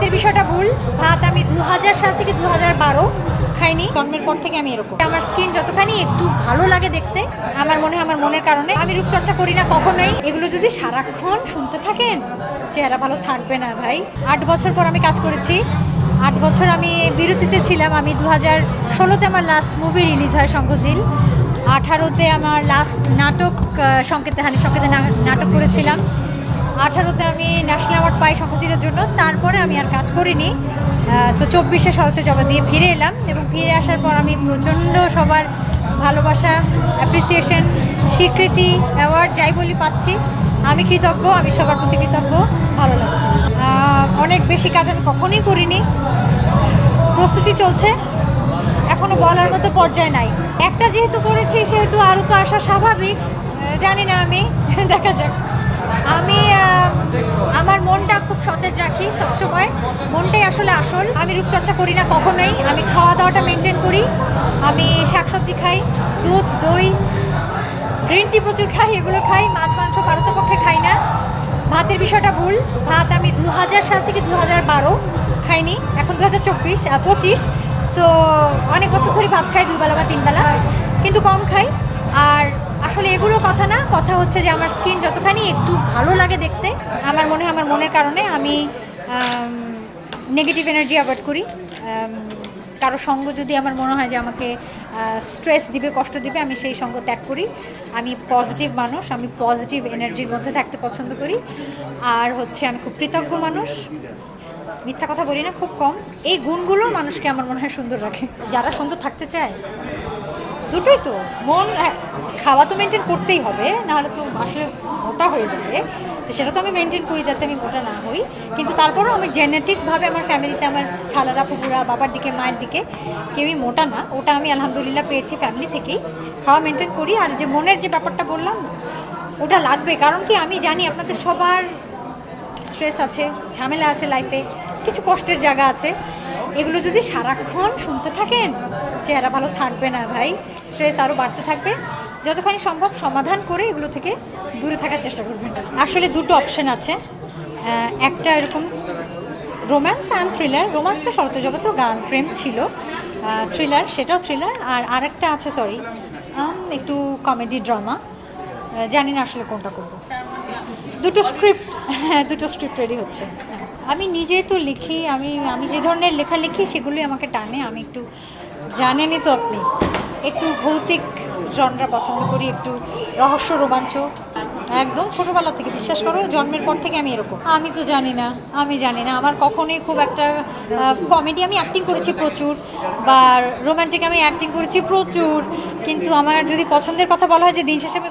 ভাতের বিষয়টা ভুল। ভাত আমি দু হাজার সাল থেকে দু হাজার বারো খাইনি। জন্মের পর থেকে আমি এরকম। আমার স্কিন যতখানি একটু ভালো লাগে দেখতে, আমার মনে হয় আমার মনের কারণে আমি রূপচর্চা করি না কখনোই। এগুলো যদি সারাক্ষণ শুনতে থাকেন, চেহারা ভালো থাকবে না ভাই। আট বছর পর আমি কাজ করেছি। আট বছর আমি বিরতিতে ছিলাম। আমি দু হাজার ষোলোতে আমার লাস্ট মুভি রিলিজ হয় শঙ্কজিল আঠারোতে আমার লাস্ট নাটক সংকেতে হানি সংকেতে নাটক করেছিলাম। আঠারোতে আমি ন্যাশনাল অ্যাওয়ার্ড পাই শঙ্কজিলের জন্য। তারপরে আমি আর কাজ করিনি। তো চব্বিশে শরতে জবা দিয়ে ফিরে এলাম এবং ফিরে আসার পর আমি প্রচণ্ড সবার ভালোবাসা অ্যাপ্রিসিয়েশন স্বীকৃতি অ্যাওয়ার্ড যাই বলি পাচ্ছি। আমি কৃতজ্ঞ, আমি সবার প্রতি কৃতজ্ঞ, ভালো লাগছে। অনেক বেশি কাজ আমি কখনোই করিনি। প্রস্তুতি চলছে। এখনও বলার মতো পর্যায়ে নাই। একটা যেহেতু করেছি, সেহেতু আরও তো আসা স্বাভাবিক। জানি না আমি। দেখা যাক। আমি আমার মনটা খুব সতেজ রাখি সবসময়। মনটাই আসলে আসল। আমি রূপচর্চা করি না কখনোই। আমি খাওয়া দাওয়াটা মেনটেন করি। আমি শাকসবজি খাই, দুধ, দই গ্রিন টি প্রচুর খাই, এগুলো খাই, মাছ, মাংস পারতপক্ষে খাই না। ভাতের বিষয়টা ভুল। ভাত আমি দু হাজার সাল থেকে দু হাজার বারো খাইনি, এখন দু হাজার চব্বিশ পঁচিশ। সো অনেক বছর ধরে ভাত খাই দুবেলা বা তিনবেলা কিন্তু কম খাই। আর আসলে এগুলো কথা না, কথা হচ্ছে যে আমার স্কিন যতখানি একটু ভালো লাগে দেখতে, আমার মনে হয় আমার মনের কারণে আমি নেগেটিভ এনার্জি অ্যাভয়েড করি। কারও সঙ্গ যদি আমার মনে হয় যে আমাকে স্ট্রেস দিবে, কষ্ট দিবে, আমি সেই সঙ্গ ত্যাগ করি। আমি পজিটিভ মানুষ, আমি পজিটিভ এনার্জির মধ্যে থাকতে পছন্দ করি। আর হচ্ছে আমি খুব কৃতজ্ঞ মানুষ। মিথ্যা কথা বলি না, খুব কম। এই গুণগুলো মানুষকে আমার মনে হয় সুন্দর রাখে। যারা সুন্দর থাকতে চায়। দুটোই তো। মন হ্যাঁ, খাওয়া তো মেনটেন করতেই হবে নাহলে তো আসলে মোটা হয়ে যাবে। তো সেটা তো আমি মেনটেন করি যাতে আমি মোটা না হই। কিন্তু তারপরেও আমি জেনেটিকভাবে আমার ফ্যামিলিতে আমার খালারা পুকুরা বাবার দিকে মায়ের দিকে কেউই মোটা না। ওটা আমি আলহামদুলিল্লাহ পেয়েছি ফ্যামিলি থেকেই। খাওয়া মেনটেন করি। আর যে মনের যে ব্যাপারটা বললাম ওটা লাগবে। কারণ কি আমি জানি আপনাদের সবার স্ট্রেস আছে ঝামেলা আছে লাইফে কিছু কষ্টের জায়গা আছে। এগুলো যদি সারাক্ষণ শুনতে থাকেন চেহারা ভালো থাকবে না ভাই। স্ট্রেস আরও বাড়তে থাকবে। যতখানি সম্ভব সমাধান করে এগুলো থেকে দূরে থাকার চেষ্টা করবেন। আসলে দুটো অপশন আছে। একটা এরকম রোম্যান্স অ্যান্ড থ্রিলার রোম্যান্স তো শরত জগত গান, প্রেম ছিল। থ্রিলার সেটাও থ্রিলার আর আরেকটা আছে সরি একটু কমেডি ড্রামা জানি না আসলে কোনটা করব। দুটো স্ক্রিপ্ট হ্যাঁ দুটো স্ক্রিপ্ট রেডি হচ্ছে। আমি নিজেই তো লিখি, আমি আমি যে ধরনের লেখা লিখি সেগুলোই আমাকে টানে। আমি একটু জানেনই তো আপনি। একটু ভৌতিক জনরা পছন্দ করি, একটু রহস্য রোমাঞ্চ। একদম ছোটোবেলা থেকে বিশ্বাস করো, জন্মের পর থেকে আমি এরকম। আমি তো জানি না, আমি জানি না। আমার কখনোই খুব একটা কমেডি আমি অ্যাক্টিং করেছি প্রচুর, বা রোম্যান্টিক আমি অ্যাক্টিং করেছি প্রচুর। কিন্তু আমার যদি পছন্দের কথা বলা হয় যে দিন শেষে আমি